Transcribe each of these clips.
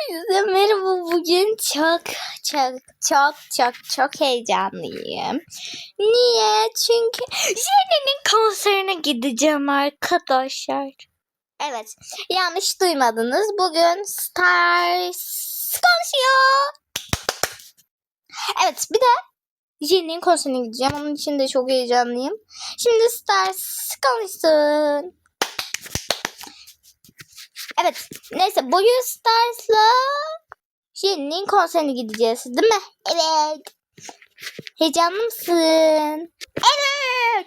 Hepinize merhaba. Bugün çok çok çok çok çok heyecanlıyım. Niye? Çünkü Jenny'nin konserine gideceğim arkadaşlar. Evet. Yanlış duymadınız. Bugün Stars konuşuyor. Evet. Bir de Jenny'nin konserine gideceğim. Onun için de çok heyecanlıyım. Şimdi Stars konuşsun. Evet. Neyse bugün Stars'la Jenny'nin konserine gideceğiz. Değil mi? Evet. Heyecanlı mısın? Evet.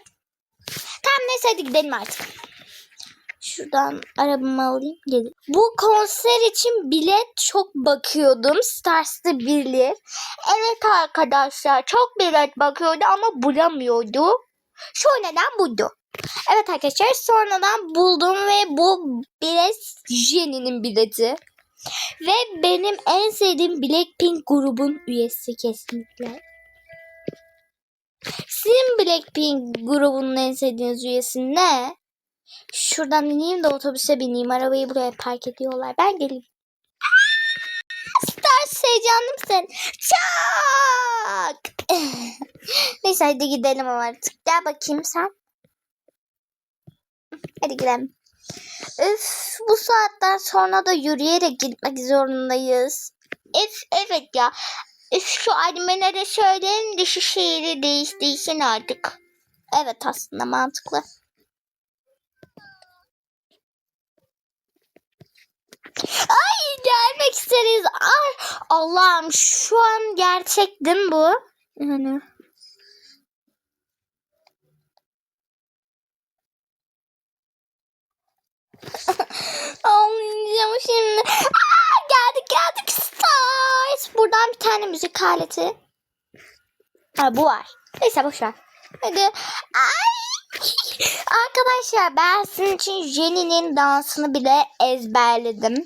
Tamam neyse hadi gidelim artık. Şuradan arabamı alayım gelin. Bu konser için bilet çok bakıyordum. Stars'ta bilir. Evet arkadaşlar çok bilet bakıyordu ama bulamıyordu. Şu neden buydu. Evet arkadaşlar sonradan buldum ve bu bilet Jenny'nin bileti. Ve benim en sevdiğim Blackpink grubun üyesi kesinlikle. Sizin Blackpink grubunun en sevdiğiniz üyesi ne? Şuradan ineyim de otobüse bineyim. Arabayı buraya park ediyorlar. Ben geleyim. Stars heyecanlı mısın? Çok. Neyse hadi gidelim artık. Gel bakayım sen. Hadi gidelim. Üf, bu saatten sonra da yürüyerek gitmek zorundayız. Üf, evet ya. Üf, şu Almen'e de söyleyin de şu şehri değiştirsin artık. Evet aslında mantıklı. Ay gelmek isteriz. Ay Allah'ım şu an gerçek değil mi bu? Yani. Ağlayacağım şimdi. Aa, geldik geldik Stars. Buradan bir tane müzik aleti. Ha bu var. Neyse boşver. Hadi. Ay. Arkadaşlar ben sizin için Jenny'nin dansını bile ezberledim.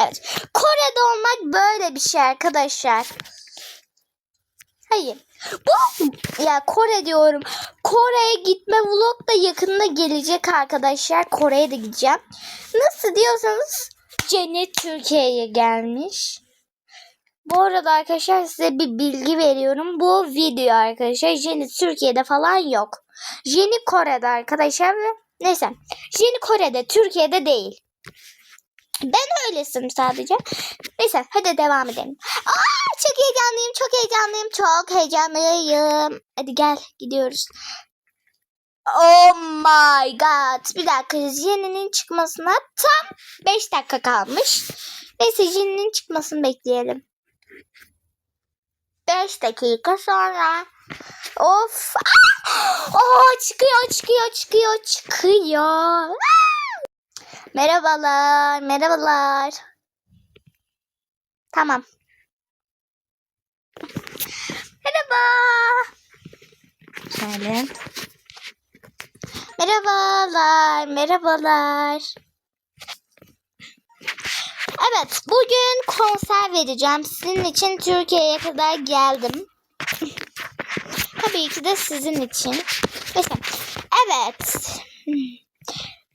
Evet. Kore'de olmak böyle bir şey arkadaşlar. Hayır. Bu ya Kore diyorum. Kore'ye gitme vlog da yakında gelecek arkadaşlar. Kore'ye de gideceğim. Nasıl diyorsanız Cennet Türkiye'ye gelmiş. Bu arada arkadaşlar size bir bilgi veriyorum. Bu video arkadaşlar Jenny Türkiye'de falan yok. Jenny Kore'de arkadaşlar ve neyse. Jenny Kore'de Türkiye'de değil. Ben öylesim sadece. Neyse hadi devam edelim. Çok heyecanlıyım, çok heyecanlıyım, çok heyecanlıyım. Hadi gel gidiyoruz. Oh my god. Bir dakika Jenny'nin çıkmasına tam 5 dakika kalmış. Neyse Jenny'nin çıkmasını bekleyelim. 5 dakika sonra. Of. Aa! Aa, çıkıyor, çıkıyor, çıkıyor, çıkıyor. Aa! Merhabalar, merhabalar. Tamam. Merhaba. Şöyle. Merhabalar, merhabalar. Evet, bugün konser vereceğim. Sizin için Türkiye'ye kadar geldim. Tabii ki de sizin için. Mesela, evet.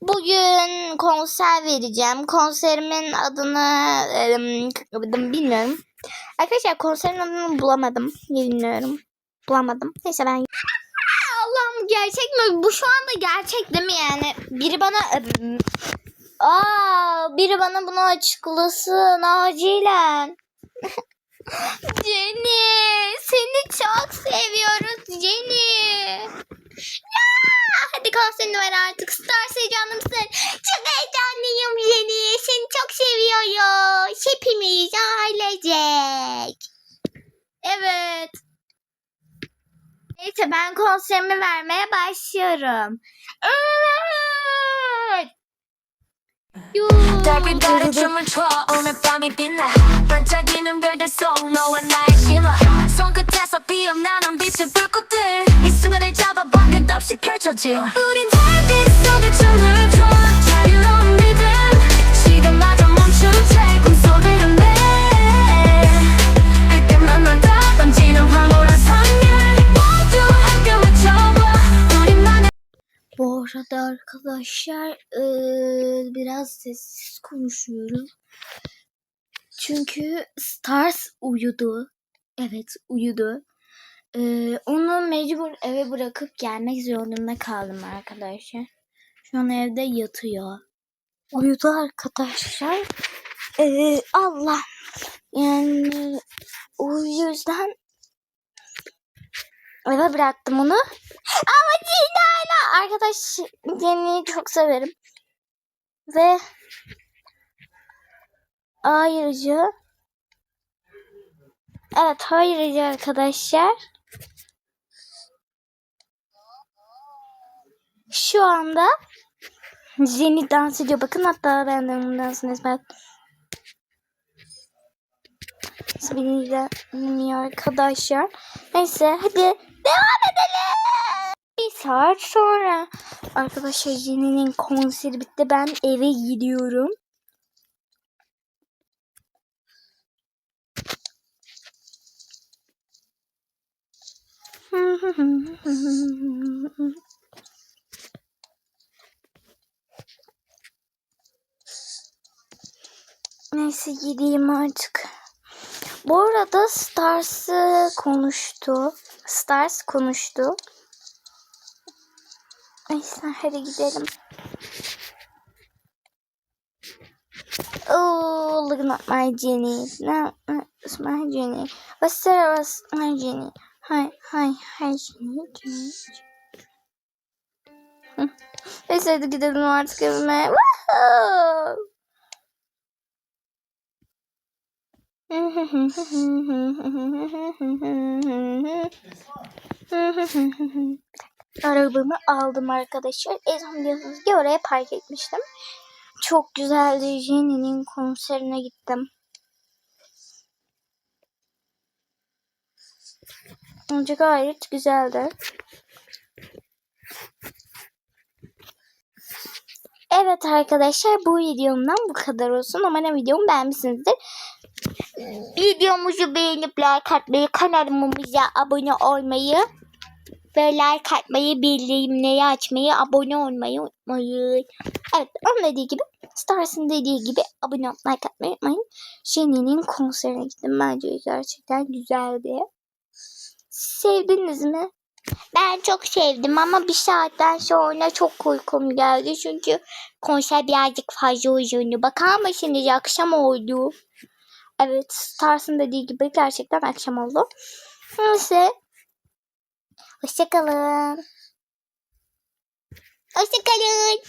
Bugün konser vereceğim. Konserimin adını ım, bilmiyorum. Arkadaşlar konserin adını bulamadım. Bilmiyorum. Bulamadım. Neyse ben... Allah'ım gerçek mi? Bu şu anda gerçek değil mi yani? Biri bana... Aa, biri bana bunu açıklasın acilen. Jenny, seni çok seviyoruz Jenny. Ya, hadi konserini ver artık. Star heyecanlı mısın? Çok heyecanlıyım Jenny. Seni çok seviyoruz Hepimiz ailecek. Evet. Neyse ben konserimi vermeye başlıyorum. Evet. Yuh. 달빛 춤을 춰 오늘 밤이 빛나 반짝이는 별들 속 너와 나의 신화 손끝에서 피어나는 빛의 불꽃들 이 순간을 잡아봐 끝없이 펼쳐져 우린 달 arkadaşlar eee, biraz sessiz konuşuyorum. Çünkü Stars uyudu. Evet uyudu. Ee, onu mecbur eve bırakıp gelmek zorunda kaldım arkadaşlar. Şu an evde yatıyor. Uyudu arkadaşlar. Ee, Allah. Yani o yüzden eve bıraktım onu. Ama Cina'yla arkadaş Jenny'yi çok severim. Ve ayrıca evet ayrıca arkadaşlar şu anda Jenny dans ediyor. Bakın hatta ben de onun dansını ezber. Beni izlemiyor arkadaşlar. Neyse hadi devam edelim. Bir saat sonra arkadaşlar Jenny'nin konseri bitti. Ben eve gidiyorum. Neyse gideyim artık. Bu arada Stars konuştu. Stars konuştu. Neyse hadi gidelim. Oh, look at my Jenny. No, it's my Jenny. What's that? What's my Jenny? Hi, hi, hi. Jenny. Hı. Neyse hadi gidelim artık evime. Woohoo! Arabamı aldım arkadaşlar. Son biliyorsunuz ki oraya park etmiştim. Çok güzeldi. Jenny'nin konserine gittim. Önce gayet güzeldi. Evet arkadaşlar bu videomdan bu kadar olsun. Umarım videomu beğenmişsinizdir. Videomuzu beğenip like atmayı, kanalımıza abone olmayı ve like atmayı, bildirimleri açmayı, abone olmayı unutmayın. Evet, onun dediği gibi, Stars'ın dediği gibi abone olup like atmayı unutmayın. Jenny'nin konserine gittim. Bence gerçekten güzeldi. Sevdiniz mi? Ben çok sevdim ama bir saatten sonra çok uykum geldi. Çünkü konser birazcık fazla uzundu. Bakar mısınız akşam oldu. Evet Stars'ın dediği gibi gerçekten akşam oldu. Neyse. Hoşçakalın. Hoşçakalın.